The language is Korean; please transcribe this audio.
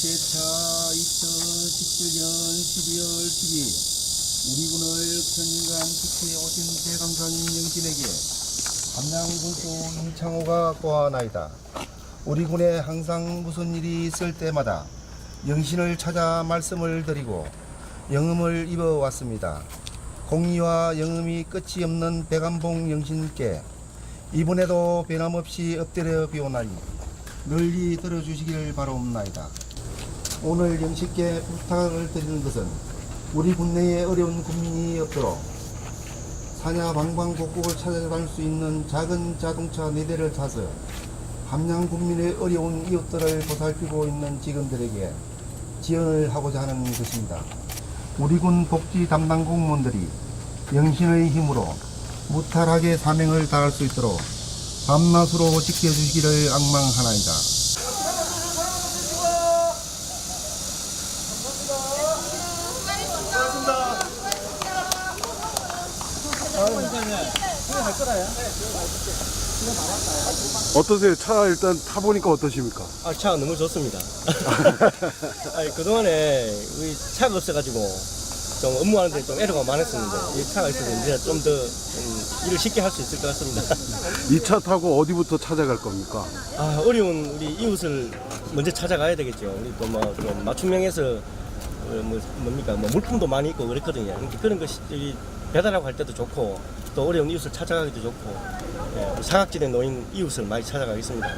제차 2017년 12월 10일 우리 군을 편인간 지키에 오신 대감사님 영신에게 함양군수 임창호가 고하나이다. 우리 군에 항상 무슨 일이 있을 때마다 영신을 찾아 말씀을 드리고 영음을 입어왔습니다. 공의와 영음이 끝이 없는 백암봉 영신께 이번에도 변함없이 엎드려 비오나니 널리 들어주시기를 바라옵나이다. 오늘 영식께 부탁을 드리는 것은 우리 국내에 어려운 국민이 없도록 사냐 방방 곡곡을 찾아다닐 수 있는 작은 자동차 4대를 사서 함양 국민의 어려운 이웃들을 보살피고 있는 직원들에게 지원을 하고자 하는 것입니다. 우리 군 복지 담당 공무원들이 영신의 힘으로 무탈하게 사명을 다할 수 있도록 밤낮으로 지켜주시기를 악망하나이다. 어떠세요? 차 일단 타보니까 어떠십니까? 아, 차가 너무 좋습니다. 아니, 그동안에 우리 차가 없어가지고 좀 업무하는데 좀 애로가 많았었는데 이 차가 있어서 이제 좀 더 일을 쉽게 할 수 있을 것 같습니다. 이 차 타고 어디부터 찾아갈 겁니까? 아, 어려운 우리 이웃을 먼저 찾아가야 되겠죠. 우리 또뭐좀 맞춤형에서 어, 뭐 뭡니까 뭐 물품도 많이 있고 그랬거든요. 그러니까 그런 것이 이 배달하고 할 때도 좋고 또 어려운 이웃을 찾아가기도 좋고 예, 사각지대 놓인 이웃을 많이 찾아가겠습니다.